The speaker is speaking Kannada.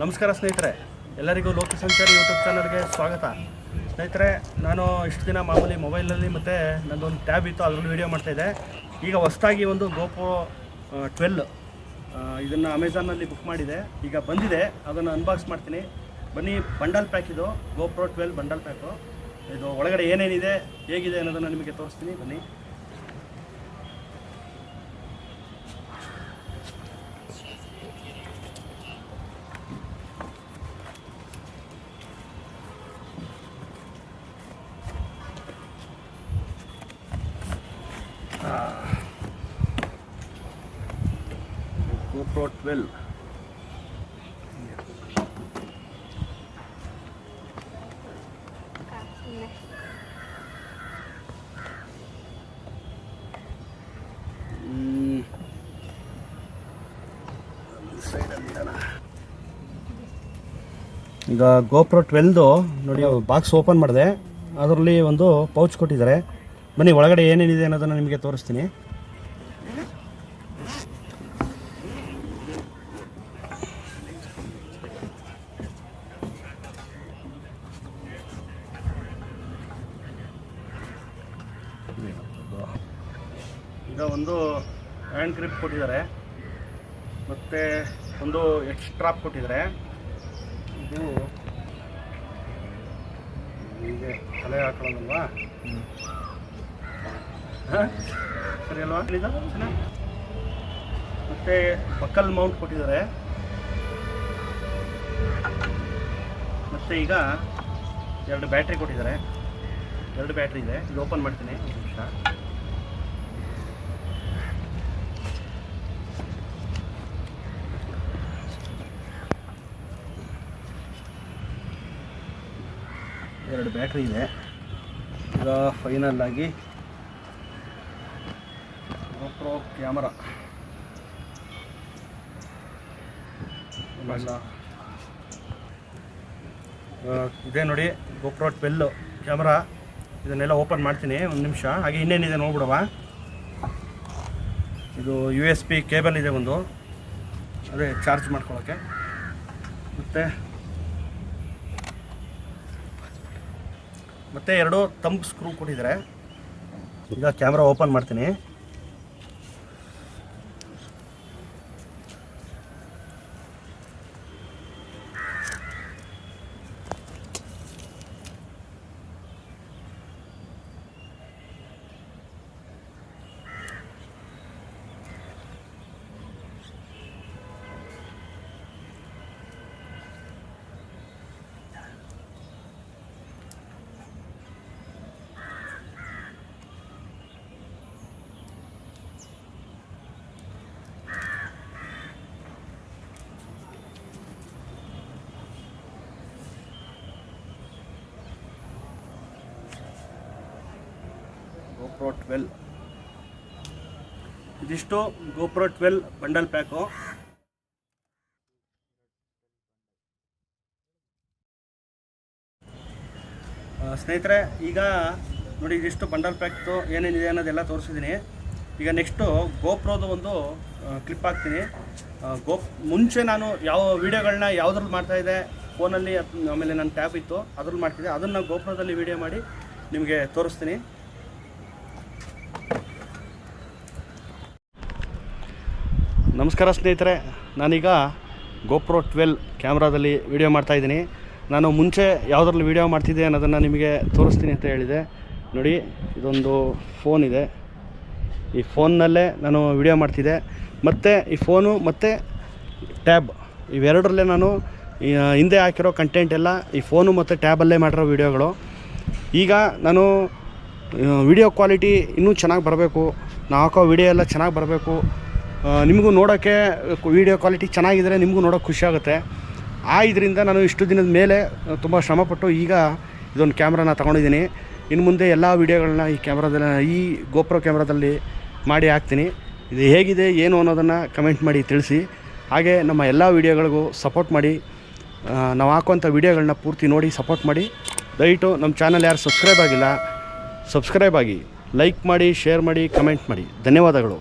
ನಮಸ್ಕಾರ ಸ್ನೇಹಿತರೆ, ಎಲ್ಲರಿಗೂ ಲೋಕ ಸಂಚಾರಿ ಯೂಟ್ಯೂಬ್ ಚಾನಲ್ಗೆ ಸ್ವಾಗತ. ಸ್ನೇಹಿತರೆ, ನಾನು ಇಷ್ಟು ದಿನ ಮಾಮೂಲಿ ಮೊಬೈಲಲ್ಲಿ ಮತ್ತು ನನ್ನದೊಂದು ಟ್ಯಾಬ್ ಇತ್ತು, ಅದರಲ್ಲಿ ವೀಡಿಯೋ ಮಾಡ್ತಾಯಿದ್ದೆ ಈಗ ಹೊಸ್ದಾಗಿ ಒಂದು ಗೋಪೋ ಟ್ವೆಲ್ ಇದನ್ನು ಅಮೆಝಾನಲ್ಲಿ ಬುಕ್ ಮಾಡಿದೆ. ಈಗ ಬಂದಿದೆ, ಅದನ್ನು ಅನ್ಬಾಕ್ಸ್ ಮಾಡ್ತೀನಿ. ಬನ್ನಿ ಬಂಡಲ್ ಪ್ಯಾಕ್ ಇದು ಗೋಪ್ರೋ ಟ್ವೆಲ್ ಬಂಡಲ್ ಪ್ಯಾಕು ಇದು ಒಳಗಡೆ ಏನೇನಿದೆ, ಹೇಗಿದೆ ಅನ್ನೋದನ್ನು ನಿಮಗೆ ತೋರಿಸ್ತೀನಿ. ಬನ್ನಿ. GoPro 12 ಹ್ಮ್. Side ಅಲ್ಲಿ ಇಡೋಣ. ಈಗ ಗೋಪ್ರೋ ಟ್ವೆಲ್ದು ನೋಡಿ ಬಾಕ್ಸ್ ಓಪನ್ ಮಾಡಿದೆ ಅದರಲ್ಲಿ ಒಂದು ಪೌಚ್ ಕೊಟ್ಟಿದ್ದಾರೆ ಬನ್ನಿ ಒಳಗಡೆ ಏನೇನಿದೆ ಅನ್ನೋದನ್ನು ನಿಮಗೆ ತೋರಿಸ್ತೀನಿ. ಈಗ ಒಂದು ಹ್ಯಾಂಡ್ ಗ್ರಿಪ್ ಕೊಟ್ಟಿದ್ದಾರೆ. ಮತ್ತು ಒಂದು ಎಕ್ಸ್ಟ್ರಾಪ್ ಕೊಟ್ಟಿದ್ದಾರೆ. ಇದು ಹೀಗೆ ತಲೆ ಹಾಕೊಳ್ಳೋದಲ್ವಾ? ಸರಿ ಅಲ್ವಾ? ಮತ್ತೆ ಬಕ್ಕಲ್ ಮೌಂಟ್ ಕೊಟ್ಟಿದ್ದಾರೆ. ಮತ್ತು ಈಗ ಎರಡು ಬ್ಯಾಟ್ರಿ ಕೊಟ್ಟಿದ್ದಾರೆ. ಎರಡು ಬ್ಯಾಟ್ರಿ ಇದೆ. ಇದು ಓಪನ್ ಮಾಡ್ತೀನಿ. ಒಂದು ನಿಮಿಷ. ಎರಡು ಬ್ಯಾಟ್ರಿ ಇದೆ. ಈಗ ಫೈನಲ್ ಆಗಿ GoPro ಕ್ಯಾಮರಾ ಇದೇ ನೋಡಿ ಗೋಪ್ರೋ ಟ್ವೆಲ್ಲು ಕ್ಯಾಮ್ರಾ. ಇದನ್ನೆಲ್ಲ ಓಪನ್ ಮಾಡ್ತೀನಿ ಒಂದು ನಿಮಿಷ. ಹಾಗೆ ಇನ್ನೇನಿದೆ ನೋಡ್ಬಿಡವ ಇದು ಯು ಎಸ್ ಪಿ ಕೇಬಲ್ ಇದೆ ಒಂದು. ಅದೇ ಚಾರ್ಜ್ ಮಾಡ್ಕೊಳ್ಳೋಕ್ಕೆ ಮತ್ತು ಮತ್ತೆ ಎರಡು ತಂಪ್ ಸ್ಕ್ರೂ ಕೊಟ್ಟಿದ್ದಾರೆ. ಈಗ ಕ್ಯಾಮ್ರಾ ಓಪನ್ ಮಾಡ್ತೀನಿ. ಗೋಪ್ರೋ ಟ್ವೆಲ್ ಇದಿಷ್ಟು ಗೋಪ್ರೋ ಟ್ವೆಲ್ ಬಂಡಲ್ ಪ್ಯಾಕು ಸ್ನೇಹಿತರೆ, ಈಗ ನೋಡಿ ಇದಿಷ್ಟು ಬಂಡಲ್ ಪ್ಯಾಕ್ದು ಏನೇನಿದೆ ಅನ್ನೋದೆಲ್ಲ ತೋರಿಸಿದ್ದೀನಿ. ಈಗ ನೆಕ್ಸ್ಟು ಗೋಪ್ರೋದು ಒಂದು ಕ್ಲಿಪ್ ಹಾಕ್ತೀನಿ. ಗೋಪ್ ಮುಂಚೆ ನಾನು ಯಾವ ವೀಡಿಯೋಗಳನ್ನ ಯಾವುದ್ರಲ್ಲಿ ಮಾಡ್ತಾಯಿದ್ದೆ ಫೋನಲ್ಲಿ ಆಮೇಲೆ ನನ್ನ ಟ್ಯಾಬ್ ಇತ್ತು, ಅದ್ರಲ್ಲಿ ಮಾಡ್ತಿದ್ದೆ. ಅದನ್ನು ಗೋಪ್ರೋದಲ್ಲಿ ವೀಡಿಯೋ ಮಾಡಿ ನಿಮಗೆ ತೋರಿಸ್ತೀನಿ. ನಮಸ್ಕಾರ ಸ್ನೇಹಿತರೆ, ನಾನೀಗ ಗೋಪ್ರೋ ಟ್ವೆಲ್ ಕ್ಯಾಮ್ರಾದಲ್ಲಿ ವೀಡಿಯೋ ಮಾಡ್ತಾಯಿದ್ದೀನಿ ನಾನು ಮುಂಚೆ ಯಾವುದ್ರಲ್ಲಿ ವೀಡಿಯೋ ಮಾಡ್ತಿದ್ದೆ ಅನ್ನೋದನ್ನು ನಿಮಗೆ ತೋರಿಸ್ತೀನಿ ಅಂತ ಹೇಳಿದೆ. ನೋಡಿ, ಇದೊಂದು ಫೋನ್ ಇದೆ. ಈ ಫೋನ್ನಲ್ಲೇ ನಾನು ವೀಡಿಯೋ ಮಾಡ್ತಿದ್ದೆ. ಮತ್ತು ಈ ಫೋನು ಮತ್ತು ಟ್ಯಾಬ್, ಇವೆರಡರಲ್ಲೇ ನಾನು ಹಿಂದೆ ಹಾಕಿರೋ ಕಂಟೆಂಟ್ ಎಲ್ಲ ಈ ಫೋನು ಮತ್ತು ಟ್ಯಾಬಲ್ಲೇ ಮಾಡಿರೋ ವೀಡಿಯೋಗಳು. ಈಗ ನಾನು ವಿಡಿಯೋ ಕ್ವಾಲಿಟಿ ಇನ್ನೂ ಚೆನ್ನಾಗಿ ಬರಬೇಕು. ನಾವು ಹಾಕೋ ವಿಡಿಯೋ ಎಲ್ಲ ಚೆನ್ನಾಗಿ ಬರಬೇಕು. ನಿಮಗೂ ನೋಡೋಕ್ಕೆ ವಿಡಿಯೋ ಕ್ವಾಲಿಟಿ ಚೆನ್ನಾಗಿದ್ದರೆ ನಿಮಗೂ ನೋಡೋಕೆ ಖುಷಿಯಾಗುತ್ತೆ ಆ ಇದರಿಂದ ನಾನು ಇಷ್ಟು ದಿನದ ಮೇಲೆ ತುಂಬ ಶ್ರಮಪಟ್ಟು ಈಗ ಇದೊಂದು ಕ್ಯಾಮ್ರಾನ ತೊಗೊಂಡಿದ್ದೀನಿ. ಇನ್ನು ಮುಂದೆ ಎಲ್ಲ ವೀಡಿಯೋಗಳನ್ನ ಈ ಕ್ಯಾಮ್ರಾದಲ್ಲಿ ಈ ಗೋಪ್ರೋ ಕ್ಯಾಮ್ರಾದಲ್ಲಿ ಮಾಡಿ ಹಾಕ್ತೀನಿ. ಇದು ಹೇಗಿದೆ, ಏನು ಅನ್ನೋದನ್ನು ಕಮೆಂಟ್ ಮಾಡಿ ತಿಳಿಸಿ. ಹಾಗೆ ನಮ್ಮ ಎಲ್ಲ ವೀಡಿಯೋಗಳಿಗೂ ಸಪೋರ್ಟ್ ಮಾಡಿ ನಾವು ಹಾಕುವಂಥ ವೀಡಿಯೋಗಳನ್ನ ಪೂರ್ತಿ ನೋಡಿ ಸಪೋರ್ಟ್ ಮಾಡಿ. ದಯವಿಟ್ಟು ನಮ್ಮ ಚಾನಲ್ ಯಾರು ಸಬ್ಸ್ಕ್ರೈಬ್ ಆಗಿಲ್ಲ ಸಬ್ಸ್ಕ್ರೈಬ್ ಆಗಿ. ಲೈಕ್ ಮಾಡಿ ಶೇರ್ ಮಾಡಿ ಕಮೆಂಟ್ ಮಾಡಿ. ಧನ್ಯವಾದಗಳು.